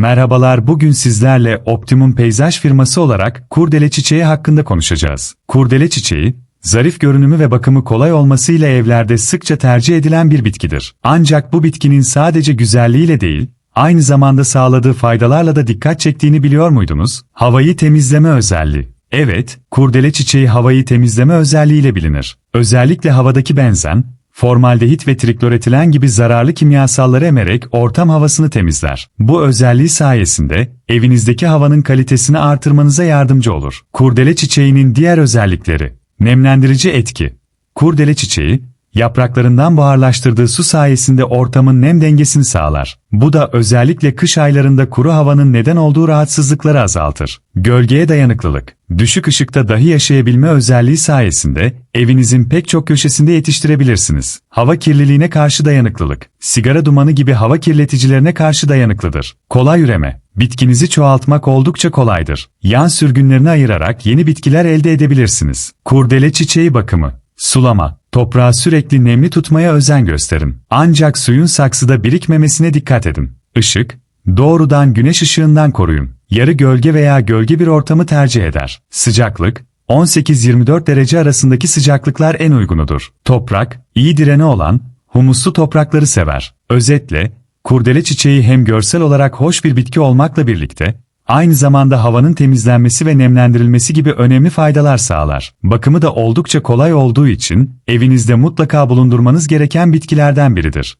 Merhabalar bugün sizlerle Optimum Peyzaj firması olarak kurdele çiçeği hakkında konuşacağız. Kurdele çiçeği, zarif görünümü ve bakımı kolay olmasıyla evlerde sıkça tercih edilen bir bitkidir. Ancak bu bitkinin sadece güzelliğiyle değil, aynı zamanda sağladığı faydalarla da dikkat çektiğini biliyor muydunuz? Havayı temizleme özelliği. Evet, kurdele çiçeği havayı temizleme özelliğiyle bilinir. Özellikle havadaki benzen, formaldehit ve trikloretilen gibi zararlı kimyasalları emerek ortam havasını temizler. Bu özelliği sayesinde evinizdeki havanın kalitesini artırmanıza yardımcı olur. Kurdele çiçeğinin diğer özellikleri. Nemlendirici etki. Kurdele çiçeği, yapraklarından buharlaştırdığı su sayesinde ortamın nem dengesini sağlar. Bu da özellikle kış aylarında kuru havanın neden olduğu rahatsızlıkları azaltır. Gölgeye dayanıklılık. Düşük ışıkta dahi yaşayabilme özelliği sayesinde evinizin pek çok köşesinde yetiştirebilirsiniz. Hava kirliliğine karşı dayanıklılık. Sigara dumanı gibi hava kirleticilerine karşı dayanıklıdır. Kolay üreme. Bitkinizi çoğaltmak oldukça kolaydır. Yan sürgünlerini ayırarak yeni bitkiler elde edebilirsiniz. Kurdele çiçeği bakımı. Sulama. Toprağı sürekli nemli tutmaya özen gösterin. Ancak suyun saksıda birikmemesine dikkat edin. Işık, doğrudan güneş ışığından koruyun. Yarı gölge veya gölge bir ortamı tercih eder. Sıcaklık, 18-24 derece arasındaki sıcaklıklar en uygunudur. Toprak, iyi direne olan, humuslu toprakları sever. Özetle, kurdele çiçeği hem görsel olarak hoş bir bitki olmakla birlikte, aynı zamanda havanın temizlenmesi ve nemlendirilmesi gibi önemli faydalar sağlar. Bakımı da oldukça kolay olduğu için, evinizde mutlaka bulundurmanız gereken bitkilerden biridir.